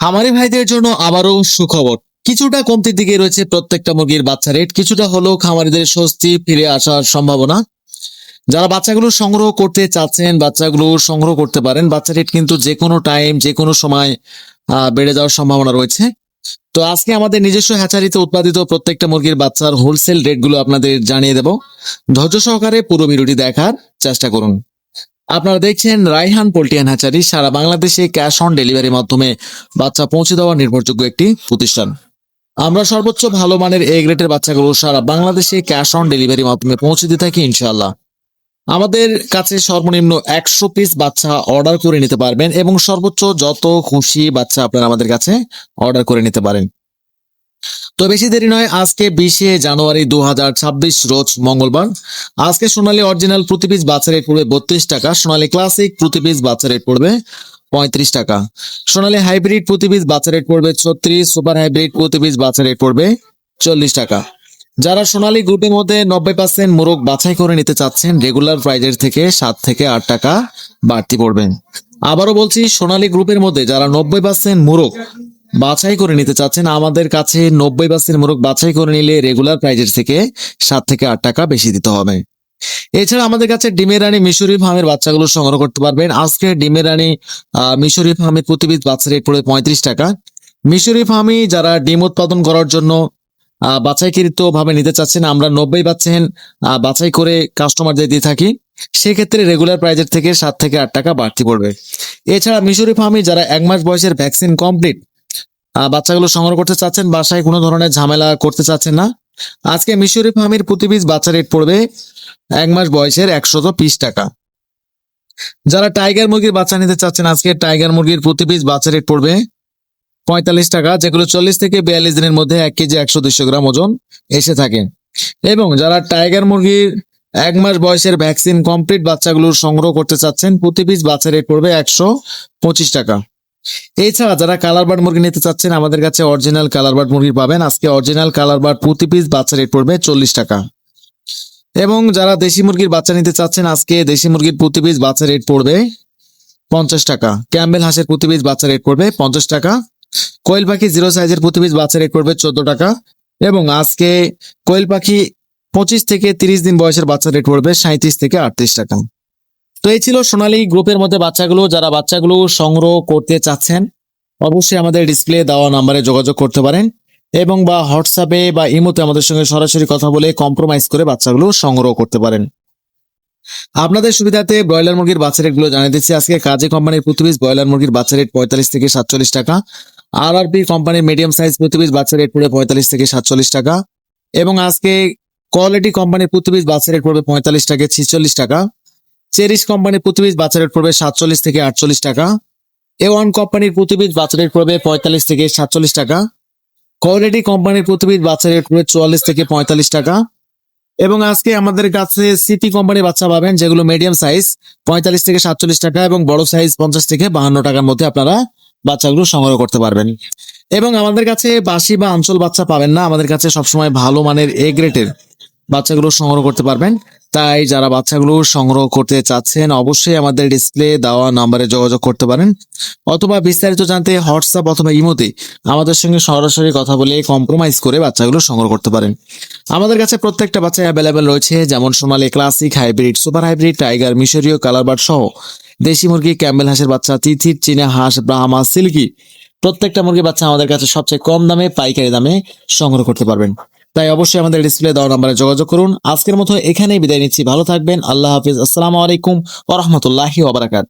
খামারি ভাইদের জন্য আবারও সুখবর। কিছুটা কমতির দিকে রয়েছে প্রত্যেকটা মুরগির বাচ্চা রেট কিছুটা হলেও খামারিদের স্বস্তি ফিরে আসার সম্ভাবনা। যারা বাচ্চাগুলো সংগ্রহ করতে চাচ্ছেন, বাচ্চাগুলো সংগ্রহ করতে পারেন, বাচ্চা রেট কিন্তু যে কোনো টাইম যে কোনো সময় বেড়ে যাওয়ার সম্ভাবনা রয়েছে। তো আজকে আমাদের নিজস্ব হ্যাচারিতে উৎপাদিত প্রত্যেকটা মুরগির বাচ্চার হোলসেল রেটগুলো আপনাদের জানিয়ে দেব। ধৈর্য সহকারে পুরো ভিডিওটি দেখার চেষ্টা করুন। আপনারা দেখছেন রাইহান পোল্ট্রিয়ান হ্যাচারি, সারা বাংলাদেশে ক্যাশ অন ডেলিভারির মাধ্যমে বাচ্চা পৌঁছে দেওয়া নির্ভরযোগ্য একটি প্রতিষ্ঠান। আমরা সর্বোচ্চ ভালো মানের এ গ্রেডের বাচ্চাগুলো সারা বাংলাদেশে ক্যাশ অন ডেলিভারির মাধ্যমে পৌঁছে দিয়ে থাকি ইনশাআল্লাহ। আমাদের কাছে সর্বনিম্ন একশো পিস বাচ্চা অর্ডার করে নিতে পারবেন এবং সর্বোচ্চ যত খুশি বাচ্চা আপনারা আমাদের কাছে অর্ডার করে নিতে পারেন। তো বেশি দেরি নয়, আজকে বিশে জানুয়ারি দুহাজার ছাব্বিশ রোজ মঙ্গলবার। আজকে সোনালী অরিজিনাল প্রতি পিস বাচ্চা রেট পড়বে বত্রিশ টাকা, সোনালী ক্লাসিক প্রতি পিস বাচ্চা রেট পড়বে পঁয়ত্রিশ টাকা। সোনালী হাইব্রিড প্রতি পিস বাচ্চা রেট পড়বে ছত্রিশ সুপার হাইব্রিড প্রতি পিস বাচ্চা রেট পড়বে চল্লিশ টাকা। যারা সোনালী গ্রুপের মধ্যে নব্বই পার্সেন্ট মোরগ বাছাই করে নিতে চাচ্ছেন রেগুলার প্রাইজের থেকে সাত থেকে আট টাকা বাড়তি পড়বেন আবারও বলছি, সোনালী গ্রুপের মধ্যে যারা নব্বই পার্সেন্ট মোরগ বাছাই করে নিতে চাচ্ছেন, আমাদের কাছে নব্বই পার্সেন্ট মোরগ বাছাই করে নিলে রেগুলার প্রাইজের থেকে সাত থেকে আট টাকা বেশি দিতে হবে। এছাড়া আমাদের কাছে ডিমের রানী মিশরি ফার্মের বাচ্চাগুলো সংগ্রহ করতে পারবেন। আজকে ডিমের রানী মিশরি ফার্মের প্রতি পিস বাচ্চা রেট পড়বে পঁয়ত্রিশ টাকা। মিশরি ফার্মে যারা ডিম উৎপাদন করার জন্য বাছাইকৃত ভাবে নিতে চাচ্ছেন, আমরা নব্বই পাচ্ছেন বাছাই করে কাস্টমারদের দিয়ে থাকি। সেক্ষেত্রে রেগুলার প্রাইজের থেকে সাত থেকে আট টাকা বাড়তি পড়বে। এছাড়া মিশরি ফার্মে যারা এক মাস বয়সের ভ্যাকসিন কমপ্লিট বাচ্চাগুলো সংগ্রহ করতে চাচ্ছেন, বাসায় কোনো ধরনের ঝামেলা করতে চাচ্ছেন না। আজকে মিশরি ফার্মের পিস বাচ্চা রেট পড়বে এক মাস বয়সের একশত পিস টাকা। যারা টাইগার মুরগির বাচ্চা নিতে চাচ্ছেন, আজকে টাইগার মুরগির প্রতি পিস বাচ্চা রেট পড়বে পঁয়তাল্লিশ টাকা, যেগুলো চল্লিশ থেকে বিয়াল্লিশ দিনের মধ্যে এক কেজি একশো দুইশো গ্রাম ওজন এসে থাকে। এবং যারা টাইগার মুরগির এক মাস বয়সের ভ্যাকসিন কমপ্লিট বাচ্চাগুলোর সংগ্রহ করতে চাচ্ছেন, প্রতি পিস বাচ্চা রেট পড়বে একশো পঁচিশ টাকা। এছাড়া যারা কালার বার্ড মুরগি নিতে চাচ্ছেন, আমাদের কাছে অরিজিনাল কালার বার্ড মুরগি পাবেন। আজকে অরিজিনাল কালার বার্ড প্রতি পিস বাচ্চা রেট পড়বে চল্লিশ টাকা। এবং যারা দেশি মুরগির বাচ্চা নিতে চাচ্ছেন, আজকে দেশি মুরগির প্রতি পিস বাচ্চা রেট পড়বে পঞ্চাশ টাকা। ক্যাম্বেল হাঁসের প্রতি পিস বাচ্চা রেট পড়বে পঞ্চাশ টাকা। কোয়েল পাখি জিরো সাইজের প্রতি পিস বাচ্চা রেট পড়বে চোদ্দ টাকা। এবং আজকে কোয়েল পাখি পঁচিশ থেকে তিরিশ দিন বয়সের বাচ্চা রেট পড়বে সাঁত্রিশ থেকে আটত্রিশ টাকা। তো এই ছিল সোনালী গ্রুপের মধ্যে বাচ্চাগুলো, যারা বাচ্চাগুলো সংগ্রহ করতে চাচ্ছেন, অবশ্যই আমাদের ডিসপ্লে দেওয়া নাম্বারে যোগাযোগ করতে পারেন এবং বা হোয়াটসঅ্যাপে বা ইমোতে আমাদের সঙ্গে সরাসরি কথা বলে কম্প্রোমাইজ করে বাচ্চাগুলো সংগ্রহ করতে পারেন। আপনাদের সুবিধাতে ব্রয়লার মুরগির বাচ্চা রেটগুলো জানিয়ে দিচ্ছি। আজকে কাজে কোম্পানির প্রতি ব্রয়লার মুরগির বাচ্চা রেট পঁয়তাল্লিশ থেকে সাতচল্লিশ টাকা। আর আর পি কোম্পানির মিডিয়াম সাইজ প্রতি পিস বাচ্চা রেট পড়বে পঁয়তাল্লিশ থেকে সাতচল্লিশ টাকা। এবং আজকে কোয়ালিটি কোম্পানির প্রতি পিস বাচ্চা রেট পড়বে পঁয়তাল্লিশ থেকে ছিচল্লিশ টাকা। চেরিশ কোম্পানির প্রতি পিস বাচ্চা পড়বে সাতচল্লিশ থেকে আটচল্লিশ টাকা। এ ওয়ান কোম্পানির প্রতি পিস বাচ্চা পড়বে পঁয়তাল্লিশ থেকে সাতচল্লিশ টাকা। কোয়ালিটি কোম্পানির প্রতি পিস বাচ্চা পড়বে চুয়াল্লিশ থেকে পঁয়তাল্লিশ টাকা। এবং আজকে আমাদের কাছে সিটি কোম্পানির বাচ্চা পাবেন, যেগুলো মিডিয়াম সাইজ পঁয়তাল্লিশ থেকে সাতচল্লিশ টাকা এবং বড় সাইজ পঞ্চাশ থেকে বাহান্ন টাকার মধ্যে আপনারা বাচ্চাগুলো সংগ্রহ করতে পারবেন। এবং আমাদের কাছে বাসি বা আঞ্চল বাচ্চা পাবেন না। আমাদের কাছে সবসময় ভালো মানের এ গ্রেটের বাচ্চাগুলো সংগ্রহ করতে পারবেন। তাই যারা বাচ্চাগুলো সংগ্রহ করতে চাচ্ছেন, অবশ্যই আমাদের ডিসপ্লে দেওয়া নাম্বারে যোগাযোগ করতে পারেন। অথবা বিস্তারিত জানতে হোয়াটসঅ্যাপ অথবা ইমোতে আমাদের সঙ্গে সরাসরি কথা বলে কম্প্রোমাইজ করে বাচ্চাগুলো সংগ্রহ করতে পারেন। আমাদের কাছে প্রত্যেকটা বাচ্চা অ্যাভেলেবেল রয়েছে, যেমন সোনালী classic hybrid super hybrid tiger মিশরীয় কালারবার্ড সহ। দেশি মুরগি, ক্যাম্বেল হাঁসের বাচ্চা, তিথির চীনা হাঁস, ব্রাহ্মা, সিল্কি। প্রত্যেকটা মুরগির বাচ্চা আমাদের কাছে সবচেয়ে কম দামে, পাইকারি দামে সংগ্রহ করতে পারবেন। তাই অবশ্যই আমাদের ডিসপ্লে দেওয়া নম্বরে যোগাযোগ করুন। আজকের মতো এখানেই বিদায় নিচ্ছি। ভালো থাকবেন। আল্লাহ হাফিজ। আসসালামু আলাইকুম ওরহমতুল্লাহি ওবরাকাত